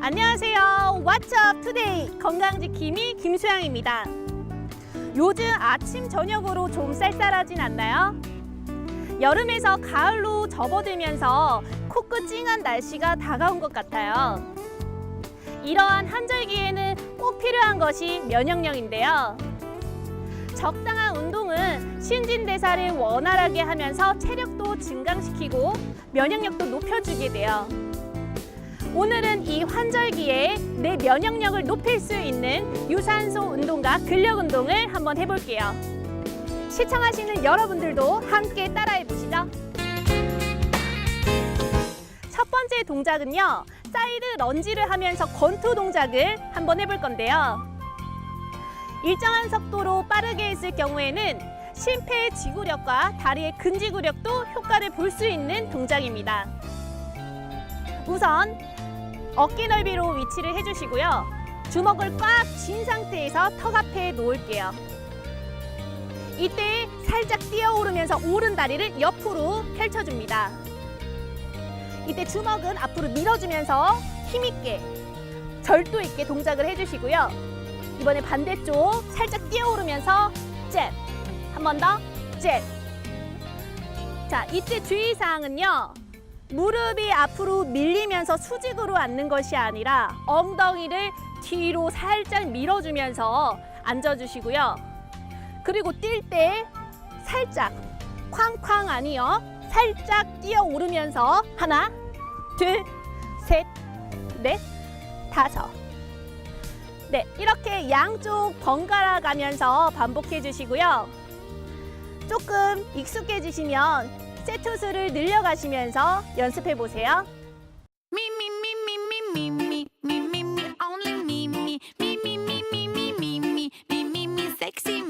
안녕하세요. Up today? 건강지킴이 김수영입니다. 요즘 아침 저녁으로 좀 쌀쌀하진 않나요? 여름에서 가을로 접어들면서 코끝 찡한 날씨가 다가온 것 같아요. 이러한 한절기에는 꼭 필요한 것이 면역력인데요. 적당한 운동은 신진대사를 원활하게 하면서 체력도 증강시키고 면역력도 높여주게 돼요. 오늘은 이 환절기에 내 면역력을 높일 수 있는 유산소 운동과 근력 운동을 한번 해볼게요. 시청하시는 여러분들도 함께 따라해 보시죠. 첫 번째 동작은요, 사이드 런지를 하면서 권투 동작을 한번 해볼 건데요. 일정한 속도로 빠르게 했을 경우에는 심폐의 지구력과 다리의 근지구력도 효과를 볼 수 있는 동작입니다. 우선 어깨 넓이로 위치를 해주시고요. 주먹을 꽉 쥔 상태에서 턱 앞에 놓을게요. 이때 살짝 뛰어오르면서 오른 다리를 옆으로 펼쳐줍니다. 이때 주먹은 앞으로 밀어주면서 힘있게 절도 있게 동작을 해주시고요. 이번에 반대쪽 살짝 뛰어오르면서 잽. 한 번 더 잽. 자, 이때 주의사항은요. 무릎이 앞으로 밀리면서 수직으로 앉는 것이 아니라 엉덩이를 뒤로 살짝 밀어주면서 앉아주시고요. 그리고 뛸 때 살짝 쾅쾅 아니요. 살짝 뛰어 오르면서 하나, 둘, 셋, 넷, 다섯. 네, 이렇게 양쪽 번갈아 가면서 반복해 주시고요. 조금 익숙해지시면 세트 수를 늘려가시면서 연습해 보세요. Me, only me, sexy